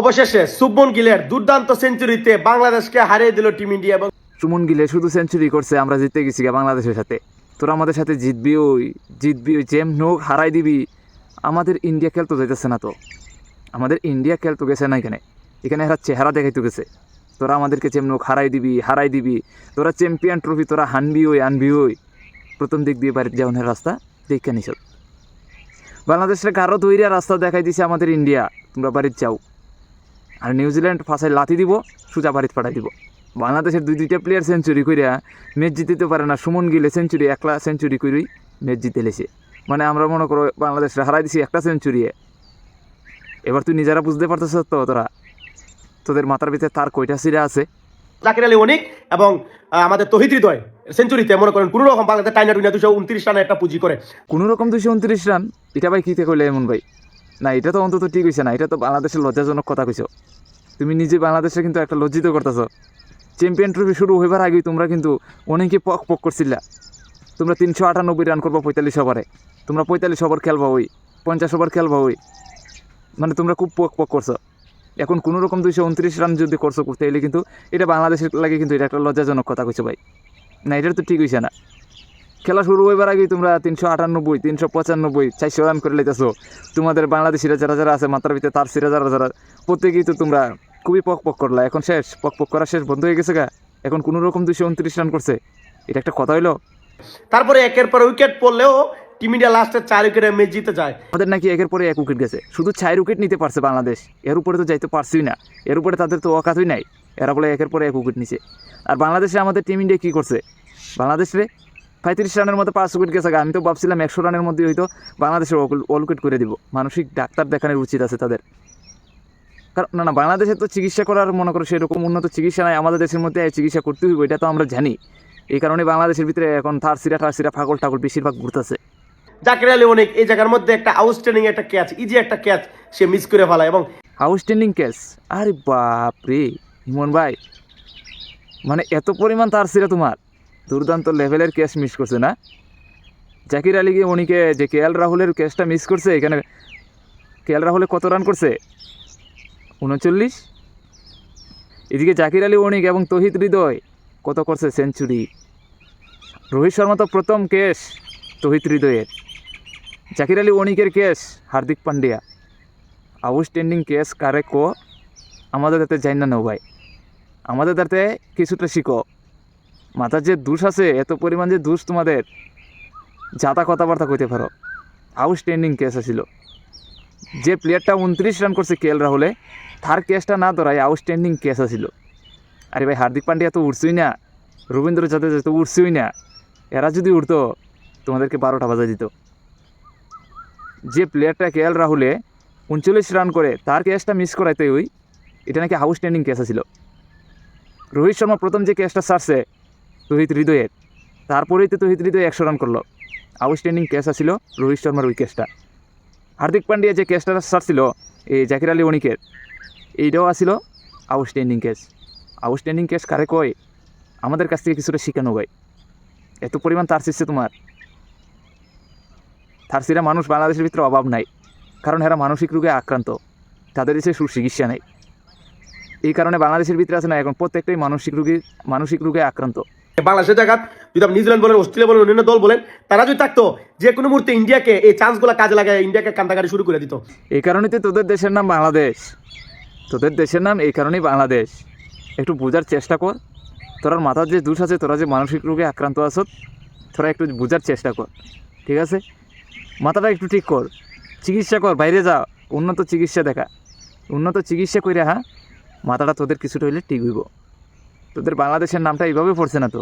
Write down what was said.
অবশেষে শুভমন গিলের দুর্দান্ত সেঞ্চুরিতে বাংলাদেশকে হারিয়ে দিল টিম ইন্ডিয়া এবং সুমন গিলে শুধু সেঞ্চুরি করছে, আমরা জিততে গেছি বাংলাদেশের সাথে। তোরা আমাদের সাথে জিতবি ওই জিতবি ওই জেম নোক হারাই দিবি। আমাদের ইন্ডিয়া খেলতে যাইতেছে না তো। আমাদের ইন্ডিয়া খেলতে গেছে না এখানে। এখানে এরা চেহারা দেখাইতে গেছে। তোরা আমাদেরকে চেম নোক হারাই দিবি হারাই দিবি। তোরা চ্যাম্পিয়ন ট্রফি তোরা হানবি ওই, আনবি ওই। প্রথম দিক দিয়ে বাড়িতে যাওয়ার রাস্তা দেখে নিছ। বাংলাদেশের কারও তৈরি রাস্তা দেখাই দিছে আমাদের ইন্ডিয়া। তোমরা বাড়িতে যাও। আর নিউজিল্যান্ড ফাঁসায় লাথি দিব সুজা বাড়িতে পাঠাই দিব। বাংলাদেশের দুই দুইটা প্লেয়ার সেঞ্চুরি করিয়া ম্যাচ জিতিতে পারে না। সুমন গিলে সেঞ্চুরি একলা সেঞ্চুরি করেই ম্যাচ জিতে লেছে। মানে আমরা মনে করো বাংলাদেশে হারাই দিছি একটা সেঞ্চুরি এবার তুই নিজেরা বুঝতে পারতেছ তো তোরা? তোদের মাথার ভিতরে তার কয়টা সিরা আছে? জাকির আলী অনিক এবং আমাদের তহিদ হৃদয় সেঞ্চুরিতে মনে করেন কোনো রকম বাংলাদেশ টাইনা টুইনা দুশো উনত্রিশ রানে একটা পুঁজি করে। কোনো রকম দুশো উনত্রিশ রান? এটা ভাই কী করলে এমন ভাই? না, এটা তো অন্তত ঠিক হয়েছে না, এটা তো বাংলাদেশের লজ্জাজনক কথা কইছো। তুমি নিজে বাংলাদেশে কিন্তু একটা লজ্জিত করতেছো। চ্যাম্পিয়ন ট্রফি শুরু হইবার আগেই তোমরা কিন্তু অনেকে পক পক করছিলা। তোমরা তিনশো আটানব্বই রান করব পঁয়তাল্লিশ ওভারে তোমরা পঁয়তাল্লিশ ওভার খেলবা ওই, পঞ্চাশ ওভার খেলবা ওই। মানে তোমরা খুব পক পক করছ। এখন কোনো রকম দুইশো উনত্রিশ রান যদি করছ করতে এলে কিন্তু এটা বাংলাদেশের লাগে কিন্তু এটা একটা লজ্জাজনক কথা কইছো ভাই। না এটা তো ঠিক হয়েছে না। খেলা শুরু হইবার আগেই তোমরা তিনশো আটানব্বই তিনশো পঁচানব্বই চারশো রান করে লেতেছো তোমাদের বাংলাদেশিরা যারা যারা আছে মাত্রার ভিতরে তার সিরা যারা যারা প্রত্যেকেই তো তোমরা খুবই পক পক করলা। এখন শেষ পক পক করা শেষ বন্ধ হয়ে গেছে গা। এখন কোনো রকম দুশো উনত্রিশ রান করছে। এটা একটা কথা হইল? তারপরে একের পর উইকেট পড়লেও টিম ইন্ডিয়া লাস্টে চার উইকেটে ম্যাচ জিতে যায়। আমাদের নাকি একের পরে এক উইকেট গেছে। শুধু চার উইকেট নিতে পারছে বাংলাদেশ। এর উপরে তো যাইতে পারছেই না। এর উপরে তাদের তো অকাতই নাই। এরা বলে একের পরে এক উইকেট নিছে। আর বাংলাদেশে আমাদের টিম ইন্ডিয়া কী করছে? বাংলাদেশে পঁয়ত্রিশ রানের মধ্যে পাঁচ উইকেট গেছে আমি তো ভাবছিলাম একশো রানের মধ্যে হয়তো বাংলাদেশের অল উইকেট করে দিব। মানসিক ডাক্তার দেখানোর উচিত আছে তাদের। কারণ না না বাংলাদেশে তো চিকিৎসা করার মনে করো সেরকম উন্নত চিকিৎসা নাই। আমাদের দেশের মধ্যে চিকিৎসা করতে হইব এটা তো আমরা জানি। এই কারণে বাংলাদেশের ভিতরে এখন থার সিরা ঠার সিরা ফাগল ঠাকুর বেশিরভাগ ঘুরতেছে। জাকির আলী অনেক এই জায়গার মধ্যে একটা আউটস্ট্যান্ডিং একটা ক্যাচ ইজি একটা ক্যাচ সে মিস করে ফেলায় এবং আউটস্ট্যান্ডিং ক্যাচ আরে বাপ রে ইমন ভাই। মানে এত পরিমাণ তার ছিল তোমার। দুর্দান্ত লেভেলের ক্যাচ মিস করছে, না? জাকির আলীকে উনিকে যে কে এল রাহুলের ক্যাচটা মিস করছে, এখানে কে এল রাহুলে কত রান করছে? উনচল্লিশ। এদিকে জাকির আলী অনিক এবং তহিদ হৃদয় কত করছে? সেঞ্চুরি রোহিত শর্মা তো প্রথম কেস তহিত হৃদয়ের। Zakir Ali অনিকের case Hardik Pandya. Outstanding case কারে কো? আমাদের তাতে জানি না নৌ ভাই। আমাদের তাতে কিছুটা শিখো মাথার যে দোষ আছে, এত পরিমাণ যে দোষ তোমাদের, যাতা কথাবার্তা কইতে পারো। আউটস্ট্যান্ডিং কেস আছিল যে প্লেয়ারটা উনত্রিশ রান করছে কে এল রাহুলে তার কেসটা না ধরাই আউটস্ট্যান্ডিং কেস আছিল আরে ভাই, হার্দিক পান্ডিয়া তো উঠছই না, রবীন্দ্র জাদেজা তো উঠছই না, এরা যদি উঠতো তোমাদেরকে বারোটা বাজা দিত। যে প্লেয়ারটা কে এল রাহুলে উনচল্লিশ রান করে, তার কেসটা মিস করাইতে ওই, এটা নাকি আউটস্ট্যান্ডিং কেস ছিল রোহিত শর্মা প্রথম যে কেসটা সারছে তহিত হৃদয়ের তারপরেই তো তহিত হৃদয় একশো রান করল। আউটস্ট্যান্ডিং ক্যাচ ছিল রোহিত শর্মার ওই ক্যাচটা হার্দিক পান্ডিয়া যে ক্যাচটা সারছিল এই জাকির আলী অনিকের, এইটাও আসছিল আউটস্ট্যান্ডিং ক্যাচ আউটস্ট্যান্ডিং ক্যাচ কারে কয়? আমাদের কাছ থেকে কিছুটা শিখানো ভাই। এত পরিমাণ তার শিখছে তোমার। তার সেটা মানুষ বাংলাদেশের ভিতরে অভাব নাই, কারণ এরা মানসিক রোগে আক্রান্ত। তাদের দেশে সুচিকিৎসা নেই। এই কারণে বাংলাদেশের ভিতরে আছে না, এখন প্রত্যেকটাই মানসিক রোগী মানসিক রোগে আক্রান্ত। বাংলাদেশের জায়গা যদি আপনি নিউজিল্যান্ড বলেন, অস্ট্রেলিয়া বলেন, অন্যান্য দল বলেন, তারা যদি থাকতো যে কোনো মুহূর্তে ইন্ডিয়াকে, এই চান্সগুলো কাজে লাগায়, ইন্ডিয়াকে কান্দাকারি শুরু করে দিত। এই কারণে তো তোদের দেশের নাম বাংলাদেশ। তোদের দেশের নাম এই কারণেই বাংলাদেশ। একটু বোঝার চেষ্টা কর। তোর মাথার যে দোষ আছে, তোরা যে মানসিক রোগে আক্রান্ত আছো, তোরা একটু বোঝার চেষ্টা কর। ঠিক আছে? মাথাটা একটু ঠিক কর। চিকিৎসা কর, বাইরে যা। উন্নত চিকিৎসা দেখা। উন্নত চিকিৎসা করে হ্যাঁ? মাথাটা তোদের কিছুটা হইলে ঠিক হইব। তোদের বাংলাদেশের নামটা এইভাবে পড়ছে না তো?